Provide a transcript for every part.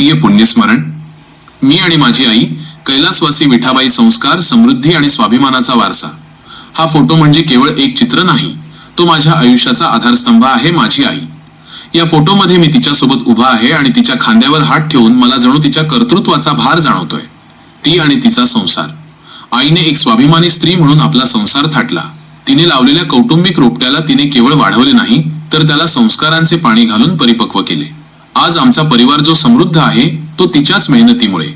ती पुण्यस्मरण. मी आणि माझी आई कैलासवासी विठाबाई संस्कार समृद्धी आणि स्वाभिमानाचा वारसा. हा फोटो म्हणजे केवळ एक चित्र नाही तो माझ्या आयुष्याचा आधारस्तंभ आहे माझी आई. या फोटोमध्ये मी तिच्यासोबत उभा आहे आणि तिच्या खांद्यावर हात ठेवून मला जणू तिच्या कर्तृत्वाचा भार जाणवतोय. ती आणि तिचा संसार. आईने एक स्वाभिमानी स्त्री म्हणून आपला संसार थाटला. तिने लावलेल्या कौटुंबिक रोपट्याला तिने केवळ वाढवले नाही तर त्याला संस्कारांचे पाणी घालून परिपक्व केले. आज आमचा परिवार जो समृद्ध आहे तो तिच्याच मेहनतीमुळे.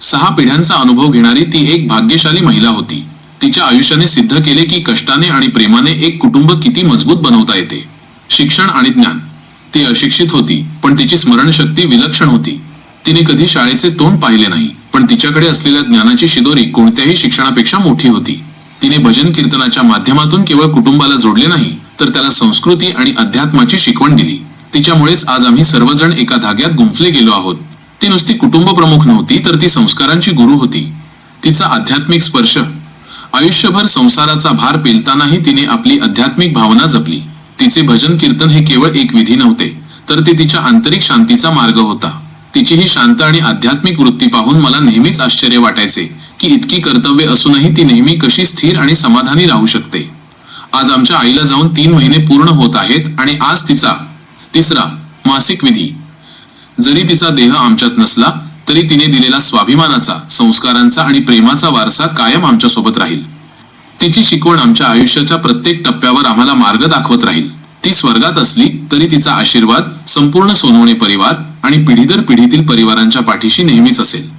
सहा पिढ्यांचा अनुभव घेणारी ती एक भाग्यशाली महिला होती. तिच्या आयुष्याने सिद्ध केले की कष्टाने आणि प्रेमाने एक कुटुंब किती मजबूत बनवता येते. शिक्षण आणि ज्ञान. ती अशिक्षित होती पण तिची स्मरणशक्ती विलक्षण होती. तिने कधी शाळेचे तोंड पाहिले नाही पण तिच्याकडे असलेल्या ज्ञानाची शिदोरी कोणत्याही शिक्षणापेक्षा मोठी होती. तिने भजन कीर्तनाच्या माध्यमातून केवळ कुटुंबाला जोडले नाही तर त्याला संस्कृती आणि अध्यात्माची शिकवण दिली. तिच्यामुळेच आज आम्ही सर्वजण एका धाग्यात गुंफले गेलो आहोत. ती नुसती कुटुंब प्रमुख नव्हती तर ती संस्कारांची गुरु होती. तिचा आध्यात्मिक स्पर्श. आयुष्यभर संसाराचा भार पेलतानाही तिने आपली आध्यात्मिक भावना जपली. तिचे भजन कीर्तन हे केवळ एक विधी नव्हते तर ते तिच्या आंतरिक शांतीचा मार्ग होता. तिची ही शांत आणि आध्यात्मिक वृत्ती पाहून मला नेहमीच आश्चर्य वाटायचे की इतकी कर्तव्य असूनही ती नेहमी कशी स्थिर आणि समाधानी राहू शकते. आज आमच्या आईला जाऊन तीन महिने पूर्ण होत आहेत आणि आज तिचा तिसरा मासिक विधी. जरी तिचा देह आमच्यात नसला तरी तिने दिलेला स्वाभिमानाचा संस्कारांचा आणि प्रेमाचा वारसा कायम आमच्यासोबत राहील. तिची शिकवण आमच्या आयुष्याच्या प्रत्येक टप्प्यावर आम्हाला मार्ग दाखवत राहील. ती स्वर्गात असली तरी तिचा आशीर्वाद संपूर्ण सोनवणे परिवार आणि पिढी दर पिढीतील परिवारांच्या पाठीशी नेहमीच असेल.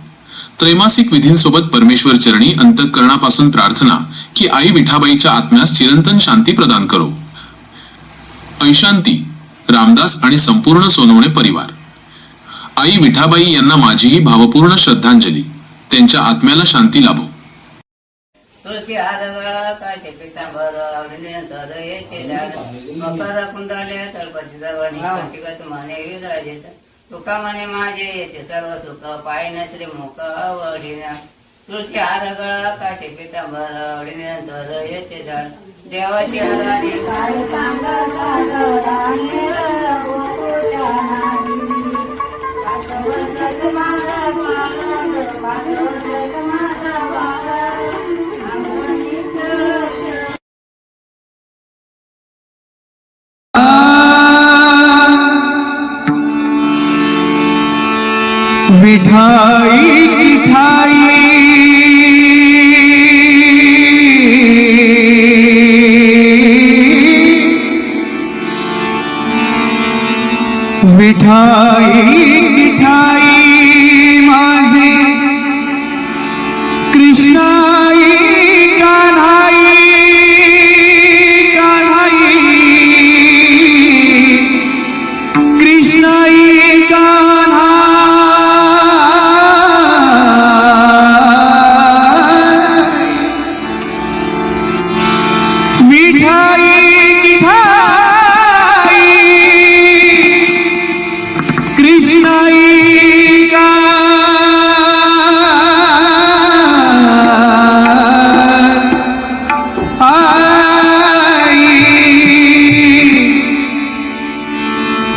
त्रैमासिक विधींसोबत परमेश्वर चरणी अंतःकरणापासून प्रार्थना की आई विठाबाईच्या आत्म्यास चिरंतन शांती प्रदान करो. ऐशांती रामदास आणि संपूर्ण सोनवणे परिवार. आई विठाबाई यांना माझीही भावपूर्ण श्रद्धांजली. त्यांच्या आत्म्याला शांती लाभो. तुळशी काचे पितांबर मकर कुंडले तळपती सर्वांनी कंटिकत म्हणे विराजित. तुका म्हणे माझे येते सर्व सुख पायन श्री मुख आवडीना तुळशी आरगळा काचे पितांबर देवाची हराने काय सांगा विठाई विठाई विठाई विठाई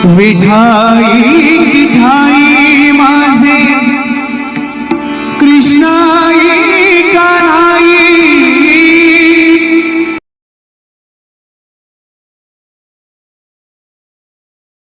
विठाई ठाई